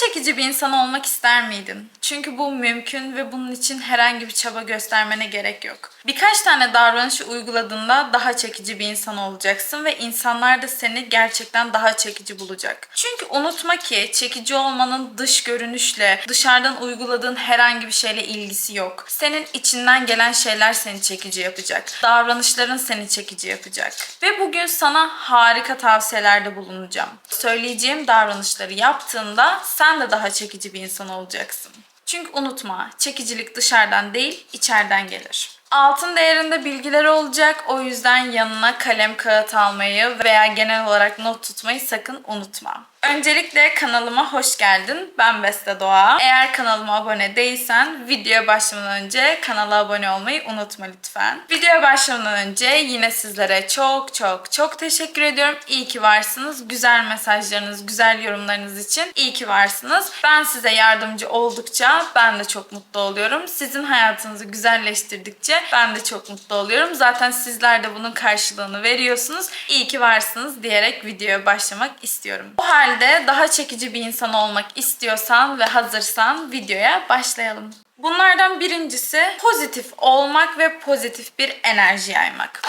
çekici bir insan olmak ister miydin? Çünkü bu mümkün ve bunun için herhangi bir çaba göstermene gerek yok. Birkaç tane davranışı uyguladığında daha çekici bir insan olacaksın ve insanlar da seni gerçekten daha çekici bulacak. Çünkü unutma ki çekici olmanın dış görünüşle, dışarıdan uyguladığın herhangi bir şeyle ilgisi yok. Senin içinden gelen şeyler seni çekici yapacak. Davranışların seni çekici yapacak. Ve bugün sana harika tavsiyelerde bulunacağım. Söyleyeceğim davranışları yaptığında sen de daha çekici bir insan olacaksın. Çünkü unutma, çekicilik dışarıdan değil, içeriden gelir. Altın değerinde bilgiler olacak. O yüzden yanına kalem kağıt almayı veya genel olarak not tutmayı sakın unutma. Öncelikle kanalıma hoş geldin. Ben Beste Doğa. Eğer kanalıma abone değilsen videoya başlamadan önce kanala abone olmayı unutma lütfen. Videoya başlamadan önce yine sizlere çok çok çok teşekkür ediyorum. İyi ki varsınız. Güzel mesajlarınız, güzel yorumlarınız için iyi ki varsınız. Ben size yardımcı oldukça ben de çok mutlu oluyorum. Sizin hayatınızı güzelleştirdikçe ben de çok mutlu oluyorum. Zaten sizler de bunun karşılığını veriyorsunuz. İyi ki varsınız diyerek videoya başlamak istiyorum. Bu halde daha çekici bir insan olmak istiyorsan ve hazırsan videoya başlayalım. Bunlardan birincisi pozitif olmak ve pozitif bir enerji yaymak.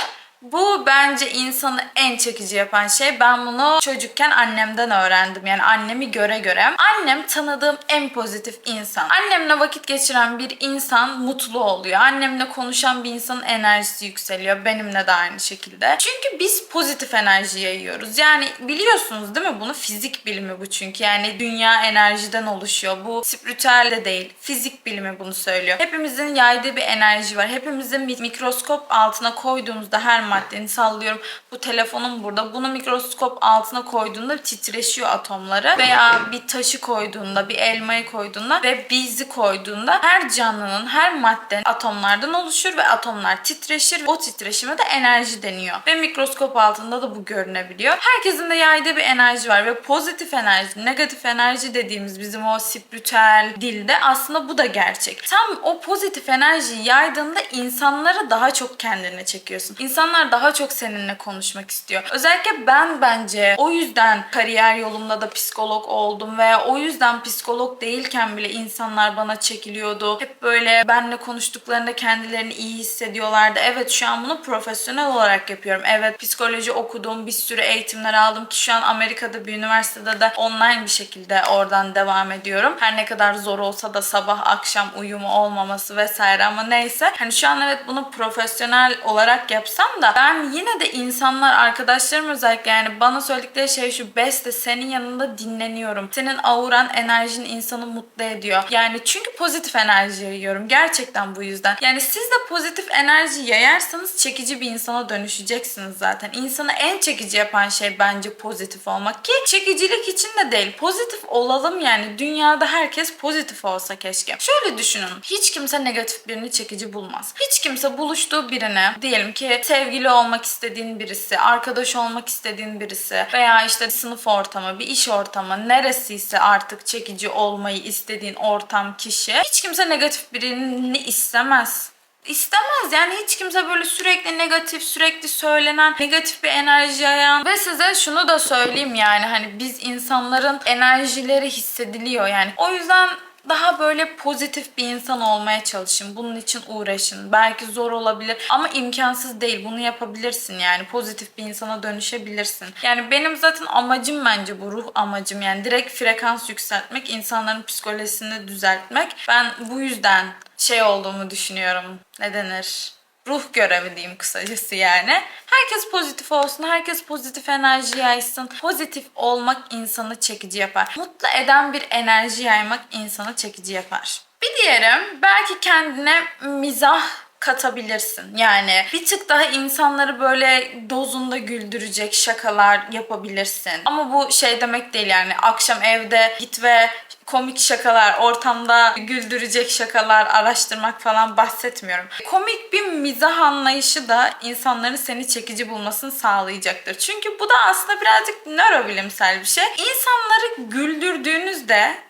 Bu bence insanı en çekici yapan şey. Ben bunu çocukken annemden öğrendim. Yani annemi göre göre. Annem tanıdığım en pozitif insan. Annemle vakit geçiren bir insan mutlu oluyor. Annemle konuşan bir insanın enerjisi yükseliyor. Benimle de aynı şekilde. Çünkü biz pozitif enerji yayıyoruz. Yani biliyorsunuz değil mi bunu? Fizik bilimi bu çünkü. Yani dünya enerjiden oluşuyor. Bu spiritüel de değil. Fizik bilimi bunu söylüyor. Hepimizin yaydığı bir enerji var. Hepimizin mikroskop altına koyduğumuzda her maddenin sallıyorum. Bu telefonum burada. Bunu mikroskop altına koyduğunda titreşiyor atomları. Veya bir taşı koyduğunda, bir elmayı koyduğunda ve bizi koyduğunda her canlının, her maddenin atomlardan oluşur ve atomlar titreşir. O titreşime de enerji deniyor. Ve mikroskop altında da bu görünebiliyor. Herkesin de yaydığı bir enerji var ve pozitif enerji, negatif enerji dediğimiz bizim o spiritüel dilde aslında bu da gerçek. Tam o pozitif enerjiyi yaydığında insanları daha çok kendine çekiyorsun. İnsanlar daha çok seninle konuşmak istiyor. Özellikle ben bence o yüzden kariyer yolumda da psikolog oldum ve o yüzden psikolog değilken bile insanlar bana çekiliyordu. Hep böyle benle konuştuklarında kendilerini iyi hissediyorlardı. Evet şu an bunu profesyonel olarak yapıyorum. Evet psikoloji okudum, bir sürü eğitimler aldım ki şu an Amerika'da bir üniversitede de online bir şekilde oradan devam ediyorum. Her ne kadar zor olsa da sabah akşam uyumu olmaması vesaire ama neyse. Hani şu an evet bunu profesyonel olarak yapsam da ben yine de insanlar, arkadaşlarım özellikle yani bana söyledikleri şey şu Beste senin yanında dinleniyorum. Senin auran, enerjin insanı mutlu ediyor. Yani çünkü pozitif enerji yayıyorum. Gerçekten bu yüzden. Yani siz de pozitif enerji yayarsanız çekici bir insana dönüşeceksiniz zaten. İnsanı en çekici yapan şey bence pozitif olmak ki çekicilik için de değil. Pozitif olalım yani. Dünyada herkes pozitif olsa keşke. Şöyle düşünün. Hiç kimse negatif birini çekici bulmaz. Hiç kimse buluştuğu birine diyelim ki sevgili olmak istediğin birisi, arkadaş olmak istediğin birisi veya işte sınıf ortamı, bir iş ortamı neresiyse artık çekici olmayı istediğin ortam, kişi hiç kimse negatif birini istemez. İstemez yani hiç kimse böyle sürekli negatif, sürekli söylenen, negatif bir enerji yayan ve size şunu da söyleyeyim yani hani biz insanların enerjileri hissediliyor yani. O yüzden daha böyle pozitif bir insan olmaya çalışın. Bunun için uğraşın. Belki zor olabilir ama imkansız değil. Bunu yapabilirsin yani. Pozitif bir insana dönüşebilirsin. Yani benim zaten amacım bence bu ruh amacım. Yani direkt frekans yükseltmek, insanların psikolojisini düzeltmek. Ben bu yüzden şey olduğumu düşünüyorum. Ne denir? Ruh görevi diyeyim kısacası yani. Herkes pozitif olsun, herkes pozitif enerji yaysın. Pozitif olmak insanı çekici yapar. Mutlu eden bir enerji yaymak insanı çekici yapar. Bir diğeri belki kendine mizah katabilirsin. Yani bir tık daha insanları böyle dozunda güldürecek şakalar yapabilirsin. Ama bu şey demek değil yani akşam evde git ve komik şakalar, ortamda güldürecek şakalar araştırmak falan bahsetmiyorum. Komik bir mizah anlayışı da insanların seni çekici bulmasını sağlayacaktır. Çünkü bu da aslında birazcık nörobilimsel bir şey. İnsanları güldürdüğünüzde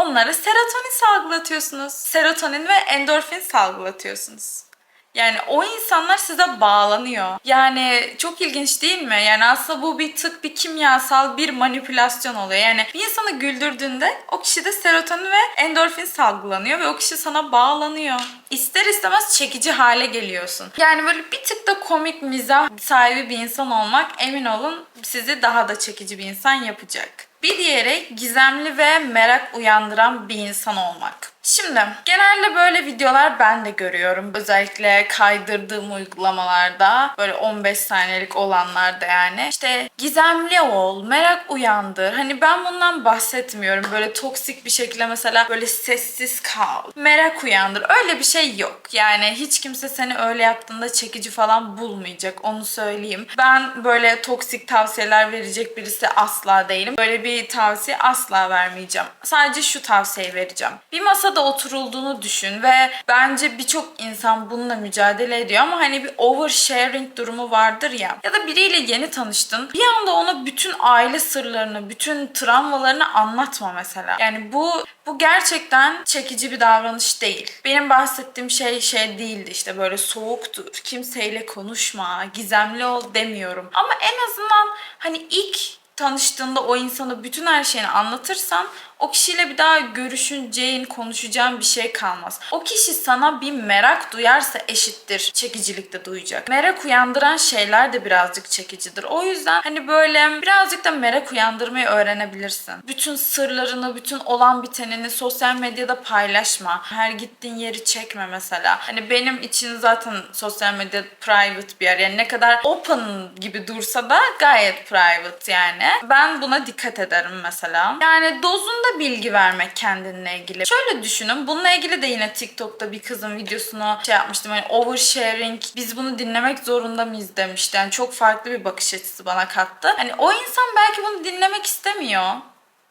onlara serotonin salgılatıyorsunuz. Serotonin ve endorfin salgılatıyorsunuz. Yani o insanlar size bağlanıyor. Yani çok ilginç değil mi? Yani aslında bu bir tık bir kimyasal bir manipülasyon oluyor. Yani bir insanı güldürdüğünde o kişide serotonin ve endorfin salgılanıyor ve o kişi sana bağlanıyor. İster istemez çekici hale geliyorsun. Yani böyle bir tık da komik mizah sahibi bir insan olmak emin olun sizi daha da çekici bir insan yapacak. Bir diğeri gizemli ve merak uyandıran bir insan olmak. Şimdi genelde böyle videolar ben de görüyorum. Özellikle kaydırdığım uygulamalarda böyle 15 saniyelik olanlarda yani. İşte gizemli ol, merak uyandır. Hani ben bundan bahsetmiyorum. Böyle toksik bir şekilde mesela böyle sessiz kal, merak uyandır. Öyle bir şey yok. Yani hiç kimse seni öyle yaptığında çekici falan bulmayacak. Onu söyleyeyim. Ben böyle toksik tavsiyeler verecek birisi asla değilim. Böyle bir tavsiye asla vermeyeceğim. Sadece şu tavsiyeyi vereceğim. Bir masada oturulduğunu düşün ve bence birçok insan bununla mücadele ediyor ama hani bir oversharing durumu vardır ya. Ya da biriyle yeni tanıştın. Bir anda ona bütün aile sırlarını, bütün travmalarını anlatma mesela. Yani bu bu gerçekten çekici bir davranış değil. Benim bahsettiğim şey şey değildi işte böyle soğuktur, kimseyle konuşma, gizemli ol demiyorum. Ama en azından hani ilk tanıştığında o insana bütün her şeyini anlatırsan o kişiyle bir daha görüşeceğin, konuşacağın bir şey kalmaz. O kişi sana bir merak duyarsa eşittir çekicilik de duyacak. Merak uyandıran şeyler de birazcık çekicidir. O yüzden hani böyle birazcık da merak uyandırmayı öğrenebilirsin. Bütün sırlarını, bütün olan bitenini sosyal medyada paylaşma. Her gittiğin yeri çekme mesela. Hani benim için zaten sosyal medya private bir yer. Yani ne kadar open gibi dursa da gayet private yani. Ben buna dikkat ederim mesela. Yani dozunda bilgi vermek kendinle ilgili. Şöyle düşünün. Bununla ilgili de yine TikTok'ta bir kızın videosunu şey yapmıştım. Hani oversharing. Biz bunu dinlemek zorunda mıyız demişti. Yani çok farklı bir bakış açısı bana kattı. Hani o insan belki bunu dinlemek istemiyor.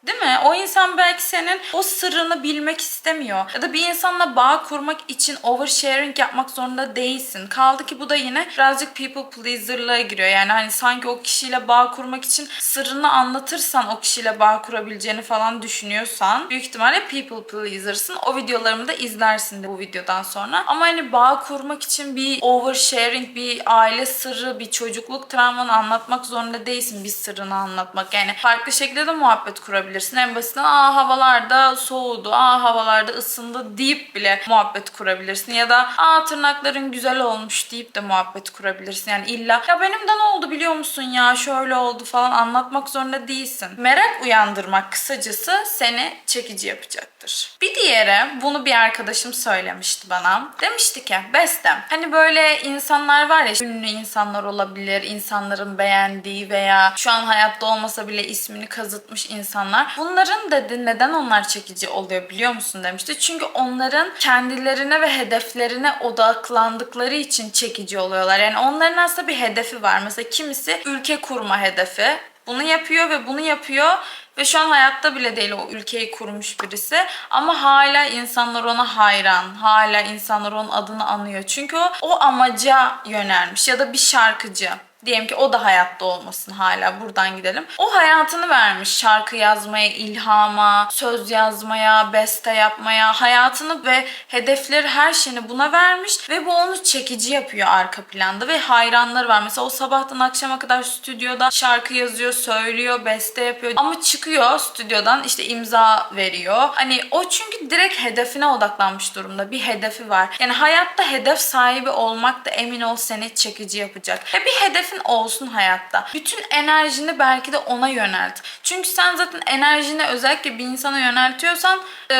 Değil mi? O insan belki senin o sırrını bilmek istemiyor. Ya da bir insanla bağ kurmak için oversharing yapmak zorunda değilsin. Kaldı ki bu da yine birazcık people pleaser'lığa giriyor. Yani hani sanki o kişiyle bağ kurmak için sırrını anlatırsan o kişiyle bağ kurabileceğini falan düşünüyorsan büyük ihtimalle people pleaser'sın. O videolarımı da izlersin de bu videodan sonra. Ama hani bağ kurmak için bir oversharing, bir aile sırrı, bir çocukluk travmanı anlatmak zorunda değilsin. Bir sırrını anlatmak. Yani farklı şekilde de muhabbet kurabilirsin. En basitinden aa havalarda soğudu, aa havalarda ısındı deyip bile muhabbet kurabilirsin. Ya da aa tırnakların güzel olmuş deyip de muhabbet kurabilirsin. Yani illa ya benim de ne oldu biliyor musun ya şöyle oldu falan anlatmak zorunda değilsin. Merak uyandırmak kısacası seni çekici yapacaktır. Bir diğeri bunu bir arkadaşım söylemişti bana. Demişti ki Bestem hani böyle insanlar var ya ünlü insanlar olabilir, insanların beğendiği veya şu an hayatta olmasa bile ismini kazıtmış insanlar. Bunların dedi neden onlar çekici oluyor biliyor musun demişti. Çünkü onların kendilerine ve hedeflerine odaklandıkları için çekici oluyorlar. Yani onların aslında bir hedefi var. Mesela kimisi ülke kurma hedefi. Bunu yapıyor ve bunu yapıyor ve şu an hayatta bile değil o ülkeyi kurmuş birisi. Ama hala insanlar ona hayran. Hala insanlar onun adını anıyor. Çünkü o, o amaca yönelmiş ya da bir şarkıcı. Diyelim ki o da hayatta olmasın hala buradan gidelim. O hayatını vermiş şarkı yazmaya, ilhama, söz yazmaya, beste yapmaya, hayatını ve hedefleri her şeyini buna vermiş ve bu onu çekici yapıyor arka planda ve hayranları var. Mesela o sabahtan akşama kadar stüdyoda şarkı yazıyor, söylüyor, beste yapıyor ama çıkıyor stüdyodan işte imza veriyor. Hani o çünkü direkt hedefine odaklanmış durumda. Bir hedefi var. Yani hayatta hedef sahibi olmak da emin ol seni çekici yapacak. Ve bir hedef hedefin olsun hayatta. Bütün enerjini belki de ona yönelt. Çünkü sen zaten enerjini özellikle bir insana yöneltiyorsan e,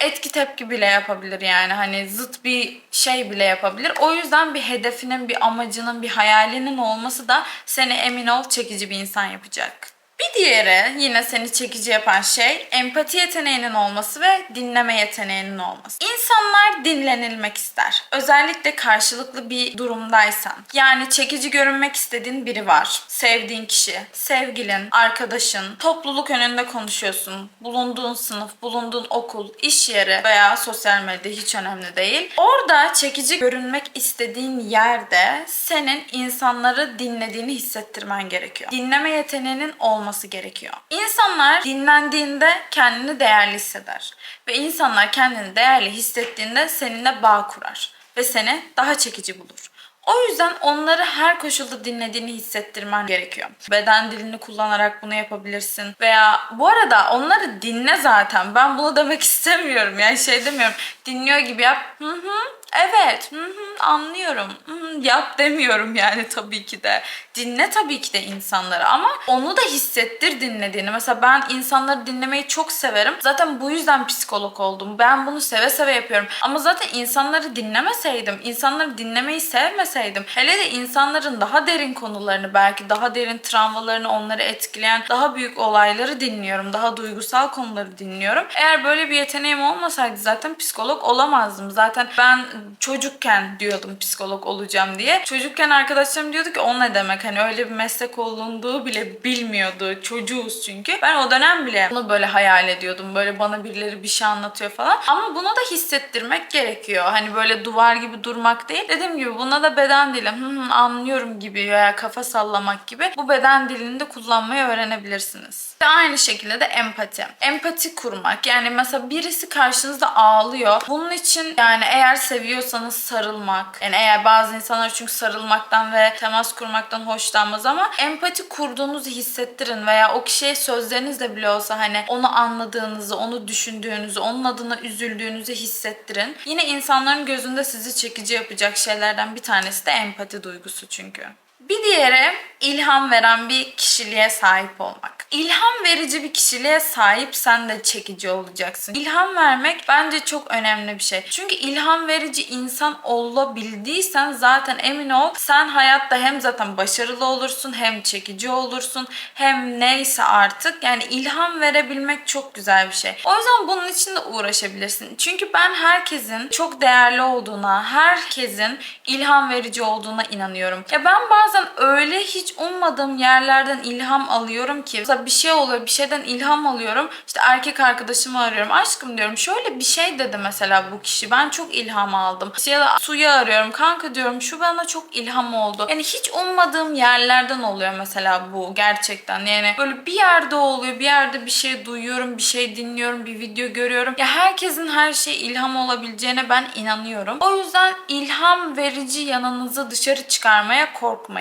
etki tepki bile yapabilir yani. Hani zıt bir şey bile yapabilir. O yüzden bir hedefinin, bir amacının, bir hayalinin olması da seni emin ol çekici bir insan yapacak. Bir diğeri yine seni çekici yapan şey empati yeteneğinin olması ve dinleme yeteneğinin olması. İnsanlar dinlenilmek ister. Özellikle karşılıklı bir durumdaysan. Yani çekici görünmek istediğin biri var. Sevdiğin kişi, sevgilin, arkadaşın, topluluk önünde konuşuyorsun. Bulunduğun sınıf, bulunduğun okul, iş yeri veya sosyal medya hiç önemli değil. Orada çekici görünmek istediğin yerde senin insanları dinlediğini hissettirmen gerekiyor. Dinleme yeteneğinin olması olması gerekiyor. İnsanlar dinlendiğinde kendini değerli hisseder. Ve insanlar kendini değerli hissettiğinde seninle bağ kurar. ve seni daha çekici bulur. O yüzden onları her koşulda dinlediğini hissettirmen gerekiyor. Beden dilini kullanarak bunu yapabilirsin. Veya bu arada onları dinle zaten. Ben bunu demek istemiyorum. Yani şey demiyorum. Dinliyor gibi yap. Hı hı. Evet. Hı hı. Anlıyorum. Hı hı. Yap demiyorum yani tabii ki de. Dinle tabii ki de insanları ama onu da hissettir dinlediğini. Mesela ben insanları dinlemeyi çok severim. Zaten bu yüzden psikolog oldum. Ben bunu seve seve yapıyorum. Ama zaten insanları dinlemeseydim, insanları dinlemeyi sevmeseydim, hele de insanların daha derin konularını, belki daha derin travmalarını, onları etkileyen daha büyük olayları dinliyorum. Daha duygusal konuları dinliyorum. Eğer böyle bir yeteneğim olmasaydı zaten psikolog olamazdım. Zaten ben çocukken diyordum psikolog olacağım diye. Çocukken arkadaşlarım diyordu ki o ne demek? Hani öyle bir meslek olunduğu bile bilmiyordu. Çocuğuz çünkü. Ben o dönem bile bunu böyle hayal ediyordum. Böyle bana birileri bir şey anlatıyor falan. Ama bunu da hissettirmek gerekiyor. Hani böyle duvar gibi durmak değil. Dediğim gibi buna da beden dili hı hı, anlıyorum gibi veya kafa sallamak gibi bu beden dilini de kullanmayı öğrenebilirsiniz. Ve aynı şekilde de empati. Empati kurmak. Yani mesela birisi karşınızda ağlıyor. Bunun için yani eğer seviyorsanız sarılmak. Yani eğer bazı insanlar çünkü sarılmaktan ve temas kurmaktan hoşlanmaz ama empati kurduğunuzu hissettirin veya o kişiye sözlerinizle bile olsa hani onu anladığınızı, onu düşündüğünüzü, onun adına üzüldüğünüzü hissettirin. Yine insanların gözünde sizi çekici yapacak şeylerden bir tanesi de empati duygusu çünkü. Bir diğeri ilham veren bir kişiliğe sahip olmak. İlham verici bir kişiliğe sahipsen de çekici olacaksın. İlham vermek bence çok önemli bir şey. Çünkü ilham verici insan olabildiysen zaten emin ol sen hayatta hem zaten başarılı olursun hem çekici olursun hem neyse artık. Yani ilham verebilmek çok güzel bir şey. O yüzden bunun için de uğraşabilirsin. Çünkü ben herkesin çok değerli olduğuna, herkesin ilham verici olduğuna inanıyorum. Ya ben bazen öyle hiç ummadığım yerlerden ilham alıyorum ki. Mesela bir şey oluyor bir şeyden ilham alıyorum. İşte erkek arkadaşımı arıyorum. Aşkım diyorum şöyle bir şey dedi mesela bu kişi. Ben çok ilham aldım. Ya da suyu arıyorum. Kanka diyorum şu bana çok ilham oldu. Yani hiç ummadığım yerlerden oluyor mesela bu gerçekten. Yani böyle bir yerde oluyor bir yerde bir şey duyuyorum bir şey dinliyorum bir video görüyorum. Ya herkesin her şey ilham olabileceğine ben inanıyorum. O yüzden ilham verici yanınızı dışarı çıkarmaya korkmayın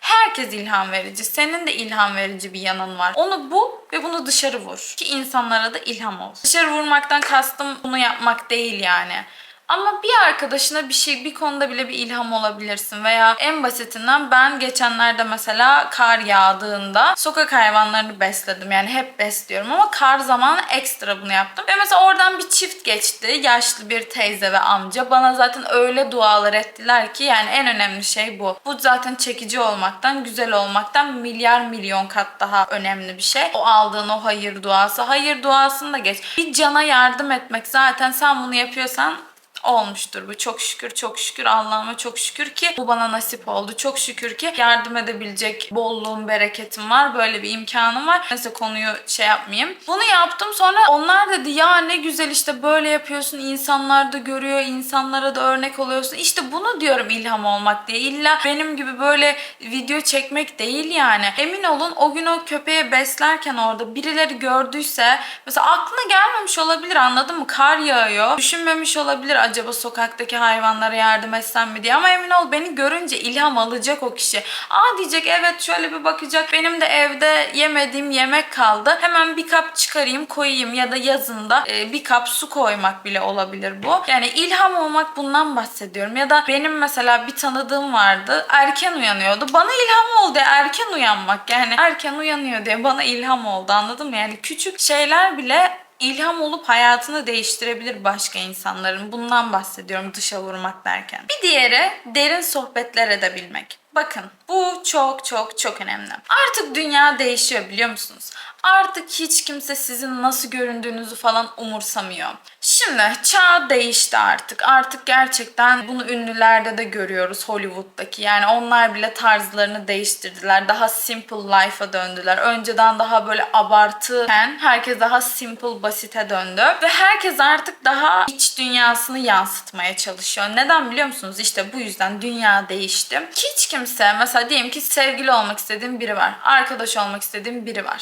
herkes ilham verici. Senin de ilham verici bir yanın var. Onu bul ve bunu dışarı vur. Ki insanlara da ilham olsun. Dışarı vurmaktan kastım bunu yapmak değil yani ama bir arkadaşına bir şey bir konuda bile bir ilham olabilirsin veya en basitinden ben geçenlerde mesela kar yağdığında sokak hayvanlarını besledim. Yani hep besliyorum ama kar zamanı ekstra bunu yaptım. Ve mesela oradan bir çift geçti. Yaşlı bir teyze ve amca. Bana zaten öyle dualar ettiler ki yani en önemli şey bu. Bu zaten çekici olmaktan, güzel olmaktan milyar milyon kat daha önemli bir şey. O aldığın o hayır duası. Hayır duasını da geç. Bir cana yardım etmek zaten sen bunu yapıyorsan olmuştur bu. Çok şükür, çok şükür Allah'ıma çok şükür ki bu bana nasip oldu. Çok şükür ki yardım edebilecek bolluğum, bereketim var. Böyle bir imkanım var. Neyse konuyu şey yapmayayım. Bunu yaptım sonra onlar dedi ya ne güzel işte böyle yapıyorsun. insanlar da görüyor, insanlara da örnek oluyorsun. İşte bunu diyorum ilham olmak diye. İlla benim gibi böyle video çekmek değil yani. Emin olun o gün o köpeğe beslerken orada birileri gördüyse mesela aklına gelmemiş olabilir anladın mı? Kar yağıyor. Düşünmemiş olabilir acaba sokaktaki hayvanlara yardım etsem mi diye ama emin ol beni görünce ilham alacak o kişi. Aa diyecek evet şöyle bir bakacak benim de evde yemediğim yemek kaldı hemen bir kap çıkarayım koyayım ya da yazında e, bir kap su koymak bile olabilir bu. Yani ilham olmak bundan bahsediyorum ya da benim mesela bir tanıdığım vardı erken uyanıyordu bana ilham oldu erken uyanmak yani erken uyanıyor diye bana ilham oldu anladın mı? Yani küçük şeyler bile ilham olup hayatını değiştirebilir başka insanların. Bundan bahsediyorum dışa vurmak derken. Bir diğeri derin sohbetler edebilmek. Bakın bu çok çok çok önemli. Artık dünya değişiyor biliyor musunuz? Artık hiç kimse sizin nasıl göründüğünüzü falan umursamıyor. Şimdi çağ değişti artık. Artık gerçekten bunu ünlülerde de görüyoruz Hollywood'daki. Yani onlar bile tarzlarını değiştirdiler. Daha simple life'a döndüler. Önceden daha böyle abartıken herkes daha simple basite döndü. Ve herkes artık daha iç dünyasını yansıtmaya çalışıyor. Neden biliyor musunuz? İşte bu yüzden dünya değişti. Hiç kimse mesela diyelim ki sevgili olmak istediğim biri var. Arkadaş olmak istediğim biri var.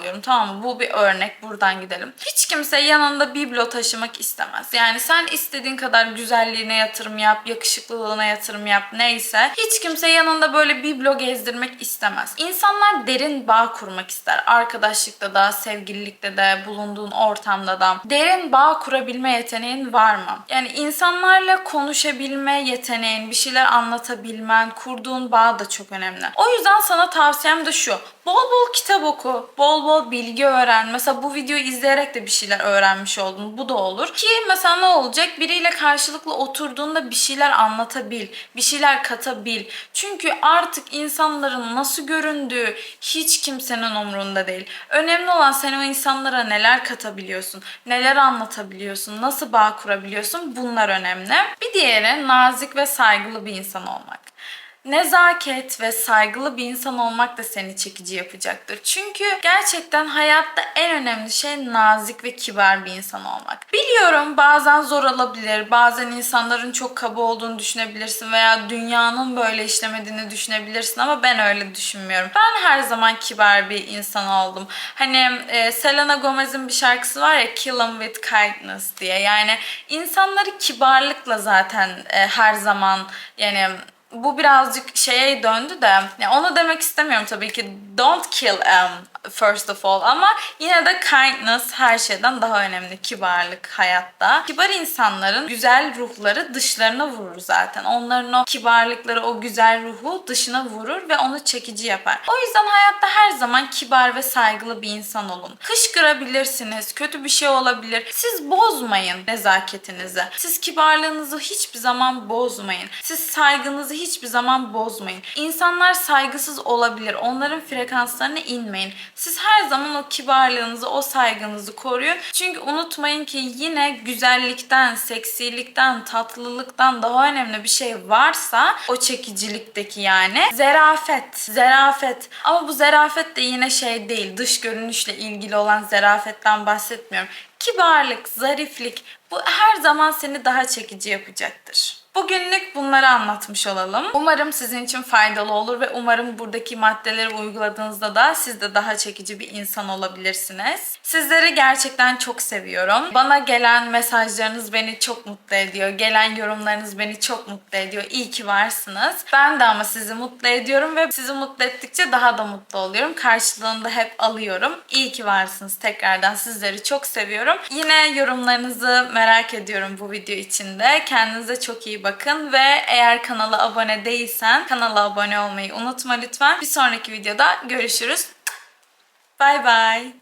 Sallıyorum tamam mı? Bu bir örnek. Buradan gidelim. Hiç kimse yanında biblo taşımak istemez. Yani sen istediğin kadar güzelliğine yatırım yap, yakışıklılığına yatırım yap neyse hiç kimse yanında böyle biblo gezdirmek istemez. İnsanlar derin bağ kurmak ister. Arkadaşlıkta da, sevgililikte de, bulunduğun ortamda da. Derin bağ kurabilme yeteneğin var mı? Yani insanlarla konuşabilme yeteneğin, bir şeyler anlatabilmen, kurduğun bağ da çok önemli. O yüzden sana tavsiyem de şu. Bol bol kitap oku, bol bol bilgi öğren. Mesela bu videoyu izleyerek de bir şeyler öğrenmiş oldun. Bu da olur. Ki mesela ne olacak? Biriyle karşılıklı oturduğunda bir şeyler anlatabil, bir şeyler katabil. Çünkü artık insanların nasıl göründüğü hiç kimsenin umrunda değil. Önemli olan sen o insanlara neler katabiliyorsun, neler anlatabiliyorsun, nasıl bağ kurabiliyorsun bunlar önemli. Bir diğeri nazik ve saygılı bir insan olmak. Nezaket ve saygılı bir insan olmak da seni çekici yapacaktır. Çünkü gerçekten hayatta en önemli şey nazik ve kibar bir insan olmak. Biliyorum bazen zor olabilir, bazen insanların çok kaba olduğunu düşünebilirsin veya dünyanın böyle işlemediğini düşünebilirsin ama ben öyle düşünmüyorum. Ben her zaman kibar bir insan oldum. Hani e, Selena Gomez'in bir şarkısı var ya Kill 'em with kindness diye. Yani insanları kibarlıkla zaten e, her zaman yani bu birazcık şeye döndü de yani onu demek istemiyorum tabii ki. Don't kill them first of all ama yine de kindness her şeyden daha önemli kibarlık hayatta. Kibar insanların güzel ruhları dışlarına vurur zaten. Onların o kibarlıkları o güzel ruhu dışına vurur ve onu çekici yapar. O yüzden hayatta her zaman kibar ve saygılı bir insan olun. Kışkırabilirsiniz, kötü bir şey olabilir. Siz bozmayın nezaketinizi. Siz kibarlığınızı hiçbir zaman bozmayın. Siz saygınızı hiçbir zaman bozmayın. İnsanlar saygısız olabilir. Onların frekanslarına inmeyin. Siz her zaman o kibarlığınızı, o saygınızı koruyun. Çünkü unutmayın ki yine güzellikten, seksilikten, tatlılıktan daha önemli bir şey varsa o çekicilikteki yani zerafet. Zerafet. Ama bu zerafet de yine şey değil. Dış görünüşle ilgili olan zerafetten bahsetmiyorum. Kibarlık, zariflik bu her zaman seni daha çekici yapacaktır. Bugünlük bunları anlatmış olalım. Umarım sizin için faydalı olur ve umarım buradaki maddeleri uyguladığınızda da siz de daha çekici bir insan olabilirsiniz. Sizleri gerçekten çok seviyorum. Bana gelen mesajlarınız beni çok mutlu ediyor. Gelen yorumlarınız beni çok mutlu ediyor. İyi ki varsınız. Ben de ama sizi mutlu ediyorum ve sizi mutlu ettikçe daha da mutlu oluyorum. Karşılığında hep alıyorum. İyi ki varsınız tekrardan. Sizleri çok seviyorum. Yine yorumlarınızı merak ediyorum bu video içinde. Kendinize çok iyi bakın ve eğer kanala abone değilsen kanala abone olmayı unutma lütfen. Bir sonraki videoda görüşürüz. Bye bye.